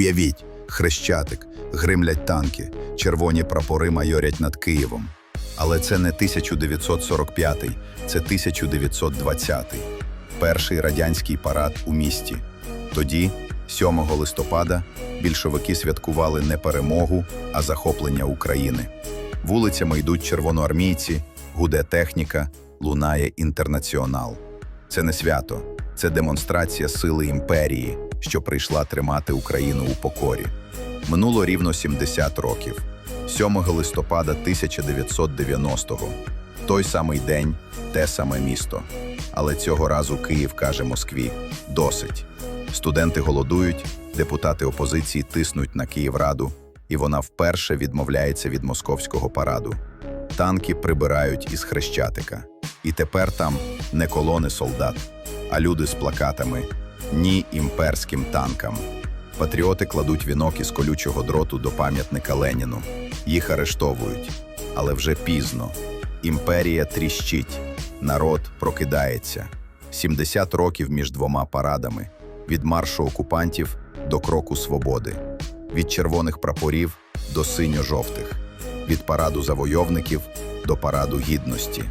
Уявіть, хрещатик, гримлять танки, червоні прапори майорять над Києвом. Але це не 1945, це 1920. Перший радянський парад у місті. Тоді, 7 листопада, більшовики святкували не перемогу, а захоплення України. Вулицями йдуть червоноармійці, гуде техніка, лунає інтернаціонал. Це не свято, це демонстрація сили імперії, що прийшла тримати Україну у покорі. Минуло рівно 70 років. 7 листопада 1990-го. Той самий день, те саме місто. Але цього разу Київ каже Москві: досить. Студенти голодують, депутати опозиції тиснуть на Київраду, і вона вперше відмовляється від московського параду. Танки прибирають із Хрещатика. І тепер там не колони солдат, а люди з плакатами Ні імперським танкам. Патріоти кладуть вінок із колючого дроту до пам'ятника Леніну. Їх арештовують. Але вже пізно. Імперія тріщить, народ прокидається. 70 років між двома парадами: від маршу окупантів до кроку свободи, від червоних прапорів до синьо-жовтих, від параду завойовників до параду гідності.